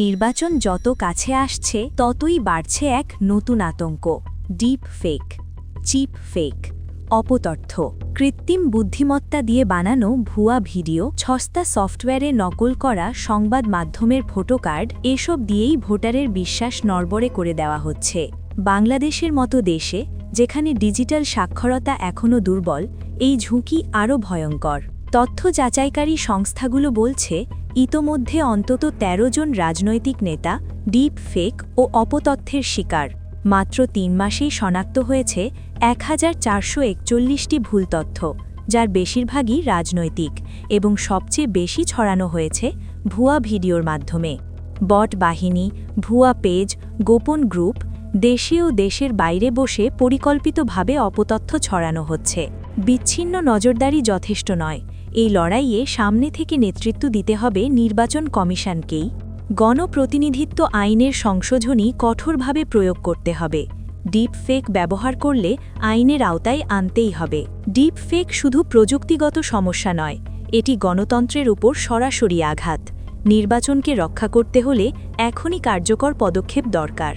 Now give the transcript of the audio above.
নির্বাচন যত কাছে আসছে, ততই বাড়ছে এক নতুন আতঙ্ক। ডিপ ফেক চিপ ফেক অপতথ্য। কৃত্রিম বুদ্ধিমত্তা দিয়ে বানানো ভুয়া ভিডিও ছস্তা সফটওয়্যারে নকল করা সংবাদ মাধ্যমের ফটোকার্ড এসব দিয়েই ভোটারের বিশ্বাস নড়বড়ে করে দেওয়া হচ্ছে। বাংলাদেশের মতো দেশে, যেখানে ডিজিটাল সাক্ষরতা এখনও দুর্বল, এই ঝুঁকি আরও ভয়ঙ্কর। তথ্য যাচাইকারী সংস্থাগুলো বলছে, ইতোমধ্যে অন্তত ১৩ জন রাজনৈতিক নেতা ডিপ ফেক ও অপতথ্যের শিকার। মাত্র তিন মাসেই শনাক্ত হয়েছে এক ভুল তথ্য, যার বেশিরভাগই রাজনৈতিক এবং সবচেয়ে বেশি ছড়ানো হয়েছে ভুয়া ভিডিওর মাধ্যমে। বট বাহিনী, ভুয়া পেজ, গোপন গ্রুপ, দেশে ও দেশের বাইরে বসে পরিকল্পিতভাবে অপতথ্য ছড়ানো হচ্ছে। বিচ্ছিন্ন নজরদারি যথেষ্ট নয়। এই লড়াইয়ে সামনে থেকে নেতৃত্ব দিতে হবে নির্বাচন কমিশনকেই। গণপ্রতিনিধিত্ব আইনের সংশোধনী কঠোরভাবে প্রয়োগ করতে হবে। ডিপ ফেক ব্যবহার করলে আইনের আওতায় আনতেই হবে। ডিপ ফেক শুধু প্রযুক্তিগত সমস্যা নয়, এটি গণতন্ত্রের উপর সরাসরি আঘাত। নির্বাচনকে রক্ষা করতে হলে এখনই কার্যকর পদক্ষেপ দরকার।